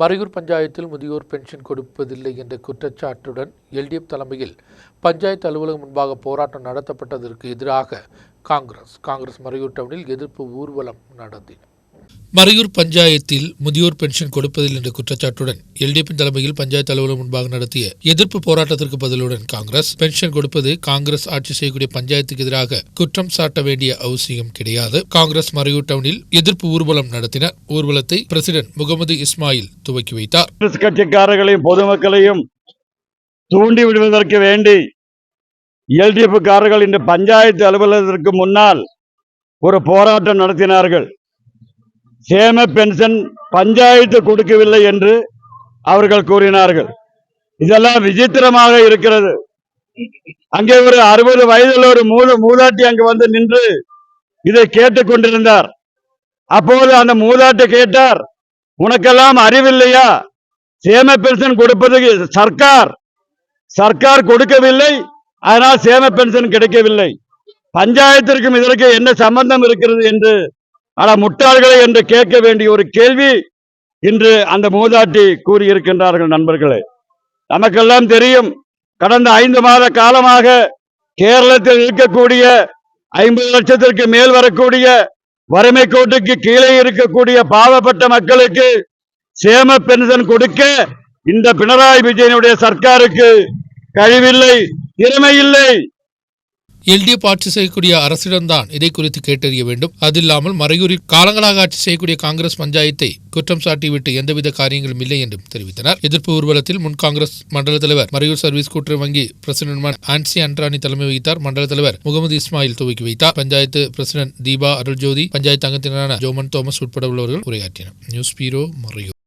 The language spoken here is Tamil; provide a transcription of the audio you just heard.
மறையூர் பஞ்சாயத்தில் முதியோர் பென்ஷன் கொடுப்பதில்லை என்ற குற்றச்சாட்டுடன் எல்டிஎஃப் தலைமையில் பஞ்சாயத்து அலுவலகம் முன்பாக போராட்டம் நடத்தப்பட்டதற்கு எதிராக காங்கிரஸ் காங்கிரஸ் மறையூர் டவுனில் எதிர்ப்பு ஊர்வலம் நடத்தின மறையூர் பஞ்சாயத்தில் முதியோர் பென்ஷன் கொடுப்பதில் என்ற குற்றச்சாட்டுடன் எல்டிஎஃபின் தலைமையில் பஞ்சாயத்து அலுவலகம் முன்பாக நடத்திய எதிர்ப்பு போராட்டத்திற்கு பதிலுடன் காங்கிரஸ் பென்ஷன் கொடுப்பது காங்கிரஸ் ஆட்சி செய்யக்கூடிய பஞ்சாயத்துக்கு எதிராக குற்றம் சாட்ட வேண்டிய அவசியம் கிடையாது. காங்கிரஸ் மறையூர் டவுனில் எதிர்ப்பு ஊர்வலம் நடத்தினர். ஊர்வலத்தை பிரசிடென்ட் முகமது இஸ்மாயில் துவக்கி வைத்தார். கட்சிக்காரர்களையும் பொதுமக்களையும் தூண்டி விடுவதற்கு வேண்டி எல்டிஎஃப் காரர்கள் இன்று பஞ்சாயத்து அலுவலகத்திற்கு முன்னால் ஒரு போராட்டம் நடத்தினார்கள். சேம பென்ஷன் பஞ்சாயத்து கொடுக்கவில்லை என்று அவர்கள் கூறினார்கள். இதெல்லாம் விசித்திரமாக இருக்கிறது. அங்கே ஒரு அறுபது வயதில் ஒரு மூல மூதாட்டி அங்கு வந்து நின்று இதை கேட்டுக் கொண்டிருந்தார். அப்போது அந்த மூதாட்டி கேட்டார் உனக்கெல்லாம் அறிவில்லையா? சேம பென்ஷன் கொடுப்பது சர்க்கார் சர்க்கார் கொடுக்கவில்லை அதனால் சேம பென்ஷன் கிடைக்கவில்லை. பஞ்சாயத்திற்கும் இதற்கு என்ன சம்பந்தம் இருக்கிறது? என்று ஆனால் முட்டாள்களை என்று கேட்க வேண்டிய ஒரு கேள்வி இன்று அந்த மூதாட்டி கூறியிருக்கின்றார்கள் நண்பர்களே. நமக்கெல்லாம் தெரியும் கடந்த ஐந்து மாத காலமாக கேரளத்தில் இருக்கக்கூடிய ஐம்பது லட்சத்திற்கு மேல் வரக்கூடிய வறுமை கோட்டுக்கு கீழே இருக்கக்கூடிய பாவப்பட்ட மக்களுக்கு சேம பென்ஷன் கொடுக்க இந்த பினராயி விஜயனுடைய சர்க்காருக்கு கழிவில்லை திறமை இல்லை எல்டிஎஃப் ஆட்சி செய்யக்கூடிய அரசிடம்தான் இதை குறித்து கேட்டறிய வேண்டும். அதில்லாமல் மறையூரில் காலங்களாக ஆட்சி செய்யக்கூடிய காங்கிரஸ் பஞ்சாயத்தை குற்றம் சாட்டிவிட்டு எந்தவித காரியங்களும் இல்லை என்றும் தெரிவித்தனர். எதிர்ப்பு ஊர்வலத்தில் முன் காங்கிரஸ் மண்டல தலைவர் மறையூர் சர்வீஸ் கூட்டுறவு வங்கி பிரசிடென்ட் ஆன்சி அன்ரானி தலைமை வகித்தார். மண்டல தலைவர் முகமது இஸ்மாயில் துவக்கி வைத்தார். பஞ்சாயத்து பிரசிடென்ட் தீபா அருள்ஜோதி பஞ்சாயத்து அங்கத்தினரான ஜோமன் தோமஸ் உட்பட உள்ளவர்கள் உரையாற்றினர். News bureau Marayoor.